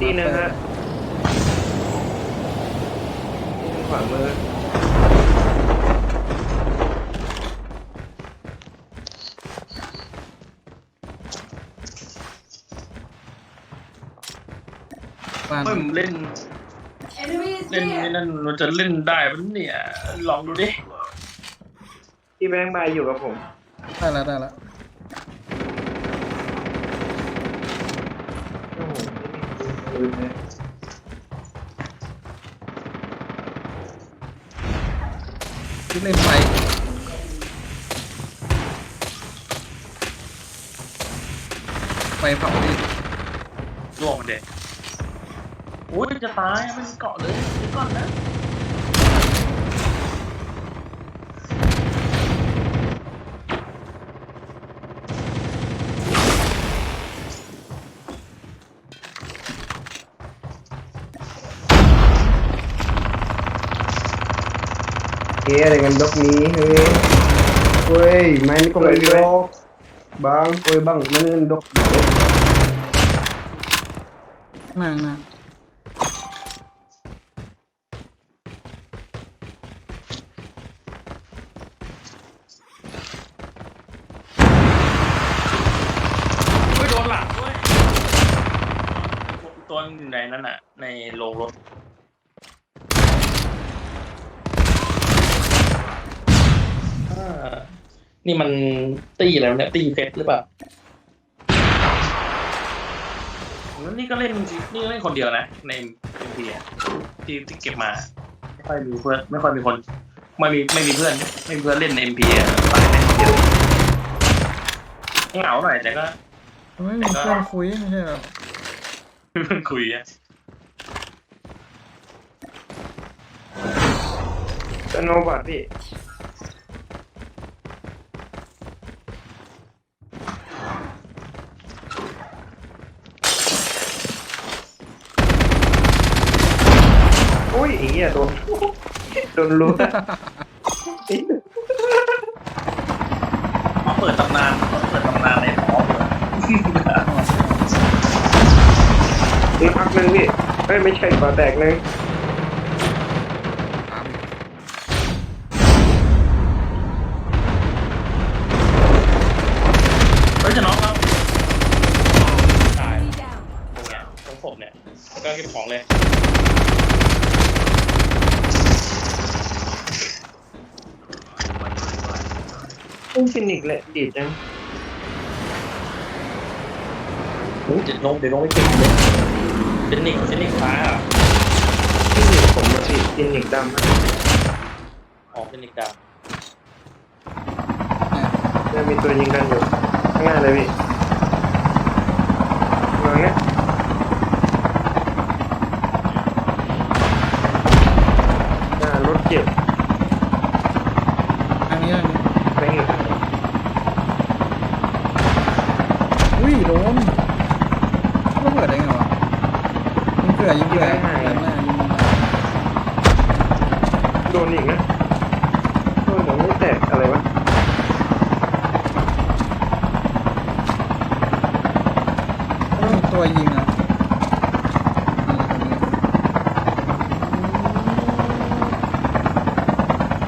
ตีหนึงฮะตีหนึ่งขวามือบ้านเฮ้ยผมเล่น Enemy is เล่นนี่ near. นั่นเราจะเล่นได้ปะเนี่ย ลองดูดิ พี่แบงค์บายอยู่กับผม ได้แล้วได้แล้ว โอ้โห ปืนเลยที่เลนไฟไฟเผาดิล่วงมันเด็กโอ้ยจะตายมันเกาะเลยเดี๋ยวก่อนนะ เฮ้ยอะไรกันดอกนี้เฮ้ยเฮ้ย main ko may dok bang oi bang mana yang dok หน้าหน้าเฮ้ยโดนลังด้ยตัวอยู่ในนั้นน่ะ ในโรงรถอ่า นี่มันตีอะไรวะเนี่ยตีเฟสหรือเปล่าแล้วนี่ก็เล่นนี่ก็เล่นคนเดียวนะ ในเอ็มพีที่ที่เก็บมาไม่ค่อยมีเพื่อนไม่ค่อยมีคนไม่มีไม่มีเพื่อน ไม่มีเพื่อนเล่นในเอ็มพีอะไปเล่นคนเดียวเหงาหน่อยแต่ก็ไม่มีเพื่อนคุยไม่ใช่เหรอเพิ่งคุยอะสโนว์บอร์ดพี่ ยไอ้เหี้ยโดนโดนรู้มาเปิดตำนานมาเปิดตำนานในหอเลยอีกพักหนึ่งพี่เอ้ยไม่ใช่ก่อแตกหนึ่งตามอีกเฮ้ยจะน้องครับตาย Enemy down. ตรงเนี้ยตรงศพเนี่ยแล้วก็เก็บของเลย อุ้งฟินิกส์แหละดีดจังโอ้ยเดี๋ยวลงเดี๋ยวลงไปเก็บเลยเจนนิกเจนนิกฟ้าอะฟินิกส์ผมอะพี่ฟินิกส์ดำอะอ๋อเจนนิกดาวเนี่ยจะมีตัวยิงกันอยู่ข้างหน้าเลยพี่วางเนี้ยอ่ารถเจ็บ อันนี้อันนี้ ไปอีก อุ้ย โดนระเบิดได้ไงวะยิงเผื่อยิงเผื่อยิงหน้ายิงหน้าโดนอีกนะโดนผมไม่แตกอะไรวะไม่มีตัวยิงอะ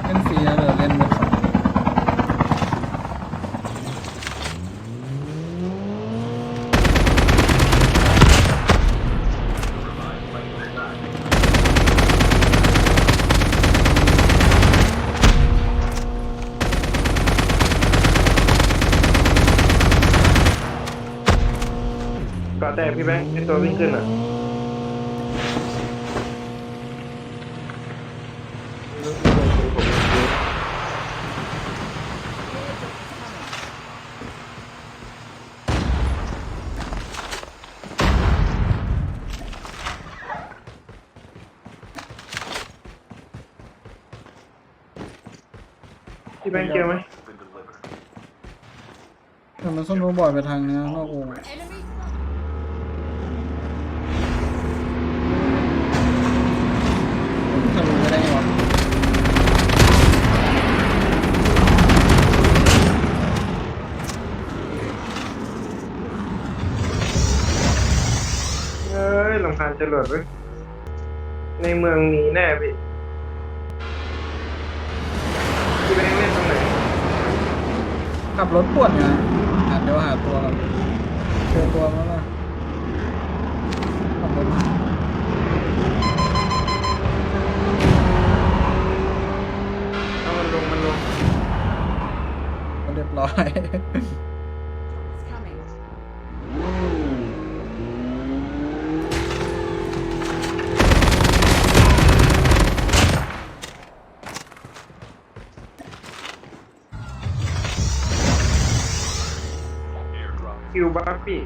เล่นฟรีนะเดี๋ยวเล่นมือสอง ก่อแตก พี่แบงค์ไอตัววิ่งขึ้นอะพี่แบงค์เจอไหมแต่มันส้นโรบอทไปทางเนี้ยนอกวง Enemy ทะลุไม่ได้ไงวะเอ้ยหลังลำคาญจรวดเว้ยในเมืองมีแน่พี่พี่แบงค์เล่นตรงไหนขับรถปวดไงหาเดี๋ยวหาตัวก่อนเจอตัวมั้ง คิวบัฟพี่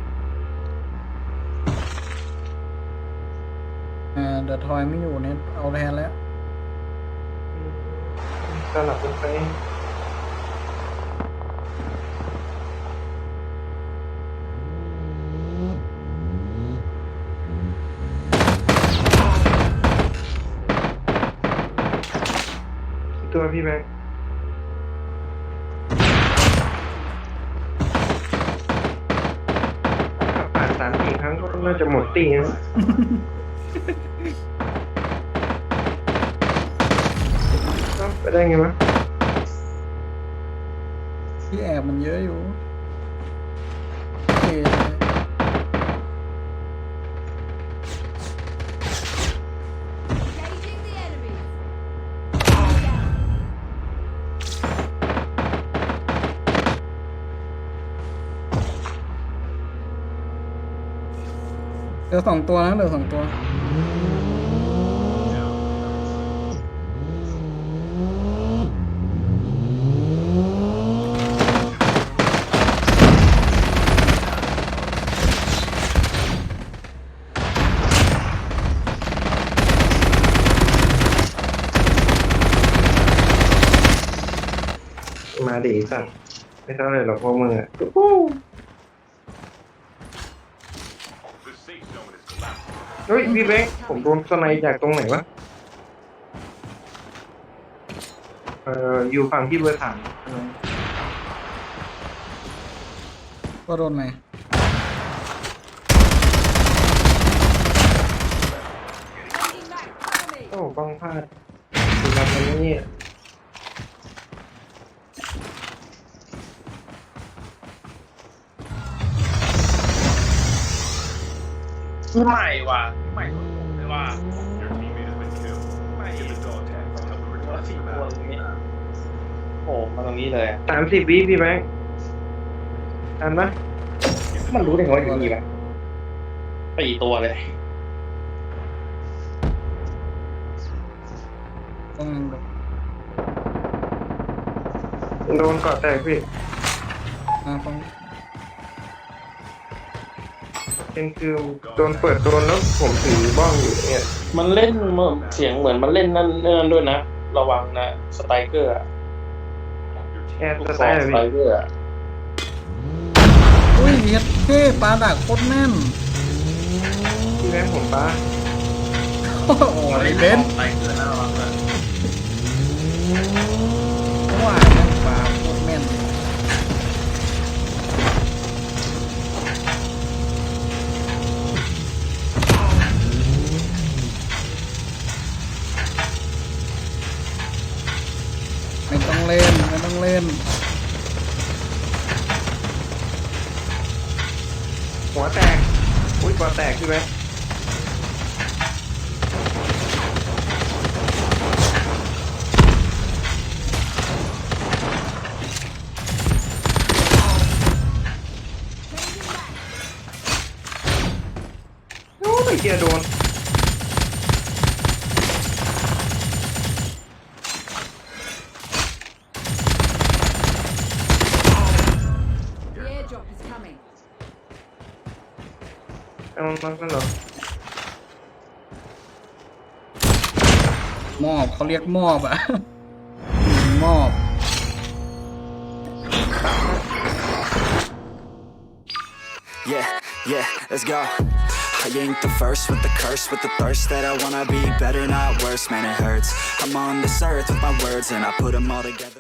อ่าเดอะทอยไม่อยู่เนี่ยเอาแทนแล้ว สลับกันไปตัวพี่แบงค์ น่าจะหมดตีนะเอ้าไปได้ไงวะที่แอบมันเยอะอยู่ เหลือสองตัวนะเหลือสองตัว มาดีสั่งไม่เท่าไหรหรอกพวกมึงอะ ฮ้ยพี่แบงค์ผมโดนสไนด์จากตรงไหนวะ เอ่ออยู่ฝั่งที่เบอร์สามก็โดนไหม Changing back. Cover me. โอ้บังพลาดดูแบบนี้ พี่ใหม่ว่ะพี่ใหม่คนผมเลยว่าใหม่ตัวสี่ตัวตรงนี้โผล่มาตรงนี้เลยอะสามสิบวิพี่แบงค์ทันปะมันรู้ได้ไงว่าอยู่นี่วะสี่ตัวเลย ต้องโดนเกาะแตกพี่อ่าต้อง เป็นคือโดนเปิดโดนแล้วผมถือบ้องอยู่เนี่ยมันเล่นเหมือนเสียงเหมือนมันเล่นนั่นนั่นด้วยนะ ระวังนะสไตรเกอร์อะแอร์ลูกสซไตองล์สอะไตรพี่เกอร์อะอุ้ยเฮ็ดเท่ปลาดักโคตรแน่นพี่แบงค์ผมป้าโอ้โหมันไอ้เล่นเบนสไตรเกอร์นะระวังนะว่าแม่งปลาโคตรแม่นไม่ต้องเล่นไม่ต้องเล่น หัวแตก อุ้ยเกาแตกพี่แบงค์โอ้ยเกียโดน มากันเหรอ มอบเขาเรียกมอบอ่ะ มอบ Yeah, yeah, let's go. I ain't the first with the curse, with the thirst that I wanna be better, not worse. Man, it hurts. I'm on this earth with my words, and I put them all together.